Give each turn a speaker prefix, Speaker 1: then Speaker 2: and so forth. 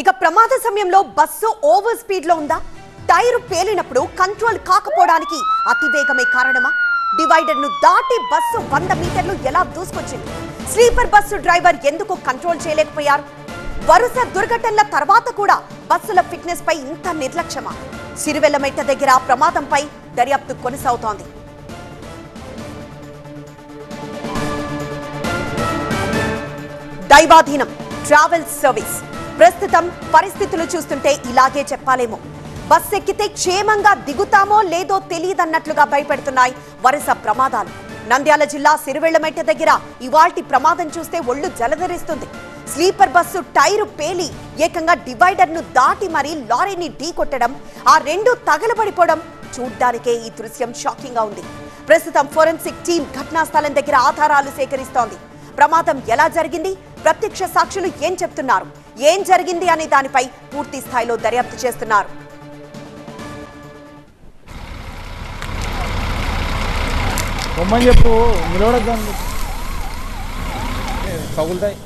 Speaker 1: ఇక ప్రమాద సమయంలో బస్సు ఓవర్ స్పీడ్లో ఉందా? టైర్ పేలినప్పుడు కంట్రోల్ కాకపోవడానికి అతివేగమే కారణమా? డివైడర్ను దాటి బస్సు వంద మీటర్లు ఎలా దూసుకొచ్చింది? స్లీపర్ బస్సు డ్రైవర్ ఎందుకు కంట్రోల్ చేయలేకపోయారు? వరుస దుర్ఘటనల తర్వాత కూడా బస్సుల ఫిట్నెస్ పై ఇంత నిర్లక్ష్యమా? సిరివెల్లమెట్ట దగ్గర ప్రమాదంపై దర్యాప్తు కొనసాగుతోంది. Daivadheenam travel service. ప్రస్తుతం పరిస్థితులు చూస్తుంటే ఇలాగే చెప్పాలేమో. బస్ ఎక్కితే క్షేమంగా దిగుతామో లేదో తెలియదన్నట్లుగా భయపెడుతున్నాయి వరుస ప్రమాదాలు. నంద్యాల జిల్లా సిరివెళ్ళమెట్ట దగ్గర ఇవాల్టి ప్రమాదం చూస్తే ఒళ్ళు జలధరిస్తుంది. స్లీపర్ బస్సు టైరు పేలి ఏకంగా డివైడర్ను దాటి మరీ లారీని ఢీకొట్టడం ఆ రెండు తగలబడిపోవడం చూడ్డానికే ఈ దృశ్యం షాకింగ్గా ఉంది. ప్రస్తుతం ఫోరెన్సిక్ టీం ఘటనా స్థలం దగ్గర ఆధారాలు సేకరిస్తోంది. ప్రమాదం ఎలా జరిగింది? ప్రత్యక్ష సాక్షులు ఏం చెప్తున్నారు? ఏం జరిగింది అనే దానిపై పూర్తి స్థాయిలో దర్యాప్తు చేస్తున్నారు.
Speaker 2: బొమ్మని చెప్పు నిలబడద్దాం పగులుతాయి